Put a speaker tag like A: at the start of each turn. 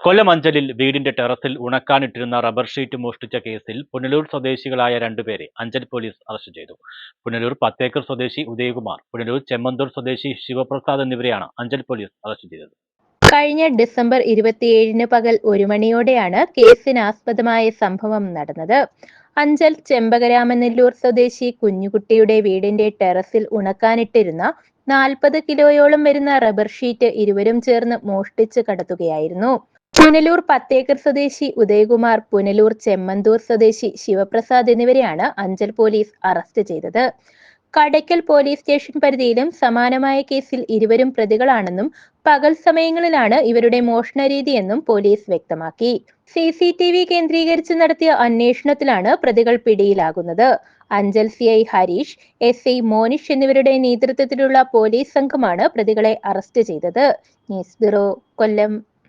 A: കൊല്ലം അഞ്ചലിൽ വീടിന്റെ ടെറസിൽ ഉണക്കാനിട്ടിരുന്ന rubber sheet മോഷ്ടിച്ച കേസിൽ പുനലൂർ സ്വദേശികളായ രണ്ടുപേരെ അഞ്ചൽ പോലീസ് അറസ്റ്റ് ചെയ്തു. പുനലൂർ പത്തേക്കർ സ്വദേശി ഉദയകുമാർ പുനലൂർ ചെമ്മന്തൂർ സ്വദേശി ശിവപ്രസാദ് എന്നിവരെയാണ് അഞ്ചൽ പോലീസ് അറസ്റ്റ് ചെയ്തത്.
B: കഴിഞ്ഞ ഡിസംബർ ഇരുപത്തിയേഴിന് പകൽ ഒരു മണിയോടെയാണ് കേസിനാസ്പദമായ സംഭവം നടന്നത്. അഞ്ചൽ ചെമ്പകരാമനെല്ലൂർ സ്വദേശി കുഞ്ഞുകുട്ടിയുടെ വീടിന്റെ ടെറസിൽ ഉണക്കാനിട്ടിരുന്ന നാൽപ്പത് കിലോയോളം വരുന്ന റബ്ബർ ഷീറ്റ് ഇരുവരും ചേർന്ന് മോഷ്ടിച്ച് കടത്തുകയായിരുന്നു. പുനലൂർ പത്തേക്കർ സ്വദേശി ഉദയകുമാർ പുനലൂർ ചെമ്മന്തൂർ സ്വദേശി ശിവപ്രസാദ് എന്നിവരെയാണ് അഞ്ചൽ പോലീസ് അറസ്റ്റ് ചെയ്തത്. കടയ്ക്കൽ പോലീസ് സ്റ്റേഷൻ പരിധിയിലും സമാനമായ കേസിൽ ഇരുവരും പ്രതികളാണെന്നും പകൽ സമയങ്ങളിലാണ് ഇവരുടെ മോഷണ രീതിയെന്നും പോലീസ് വ്യക്തമാക്കി. സി സി ടി വി കേന്ദ്രീകരിച്ച് നടത്തിയ അന്വേഷണത്തിലാണ് പ്രതികൾ പിടിയിലാകുന്നത്. Anchal C I Harish S I Monish എന്നിവരുടെ നേതൃത്വത്തിലുള്ള പോലീസ് സംഘമാണ് പ്രതികളെ അറസ്റ്റ് ചെയ്തത്. News bureau Kollam.